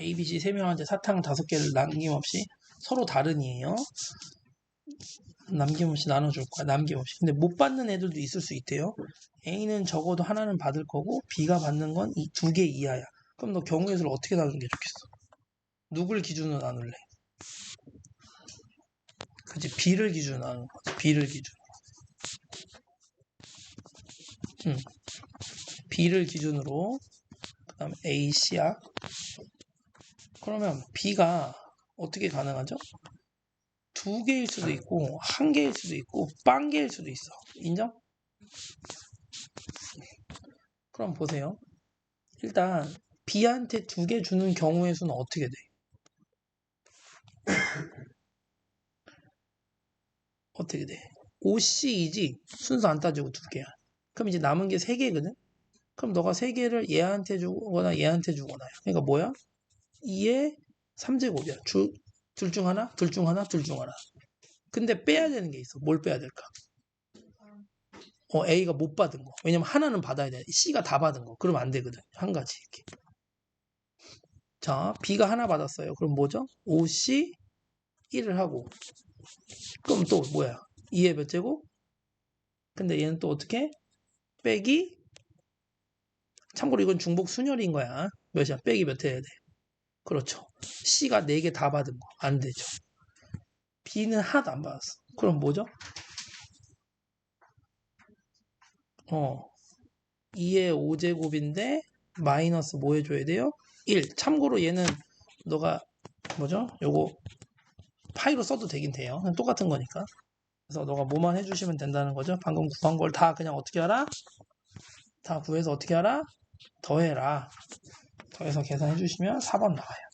A, B, C 세 명한테 사탕 다섯 개를 남김없이 서로 다른이에요. 남김없이 나눠줄 거야. 남김없이. 근데 못 받는 애들도 있을 수 있대요. A는 적어도 하나는 받을 거고 B가 받는 건이두개 이하야. 그럼 너 경우의 수를 어떻게 나누는 게 좋겠어? 누굴 기준으로 나눌래? 그치 B를 기준으로 나누는 거지. B를 기준으로. 음. B를 기준으로 그 다음에 A, C야. 그러면 B가 어떻게 가능하죠? 두 개일 수도 있고 한 개일 수도 있고 빵 개일 수도 있어. 인정? 그럼 보세요. 일단 B한테 두 개 주는 경우의 수는 어떻게 돼? 어떻게 돼? 5C이지 순서 안 따지고 두 개야. 그럼 이제 남은 게 세 개거든? 그럼 너가 세 개를 얘한테 주거나 얘한테 주거나 그러니까 뭐야? 2의 3제곱이야. 둘중 하나, 둘 중 하나, 둘 중 하나. 근데 빼야 되는 게 있어. 뭘 빼야 될까? 어, A가 못 받은 거. 왜냐면 하나는 받아야 돼. C가 다 받은 거. 그러면 안 되거든. 한 가지 이렇게. 자, B가 하나 받았어요. 그럼 뭐죠? 5C 1을 하고. 그럼 또 뭐야? 2의 몇 제곱? 근데 얘는 또 어떻게? 빼기 참고로 이건 중복 순열인 거야. 몇이야? 빼기 몇 해야 돼? 그렇죠. C가 4개 다 받은 거. 안 되죠. B는 하나도 안 받았어. 그럼 뭐죠? 어. 2의 5제곱인데 마이너스 뭐 해줘야 돼요? 1. 참고로 얘는 너가 뭐죠? 요거 파이로 써도 되긴 돼요. 똑같은 거니까. 그래서 너가 뭐만 해주시면 된다는 거죠. 방금 구한 걸 다 그냥 어떻게 하라? 다 구해서 어떻게 하라? 더해라. 더해서 계산해 주시면 4번 나와요.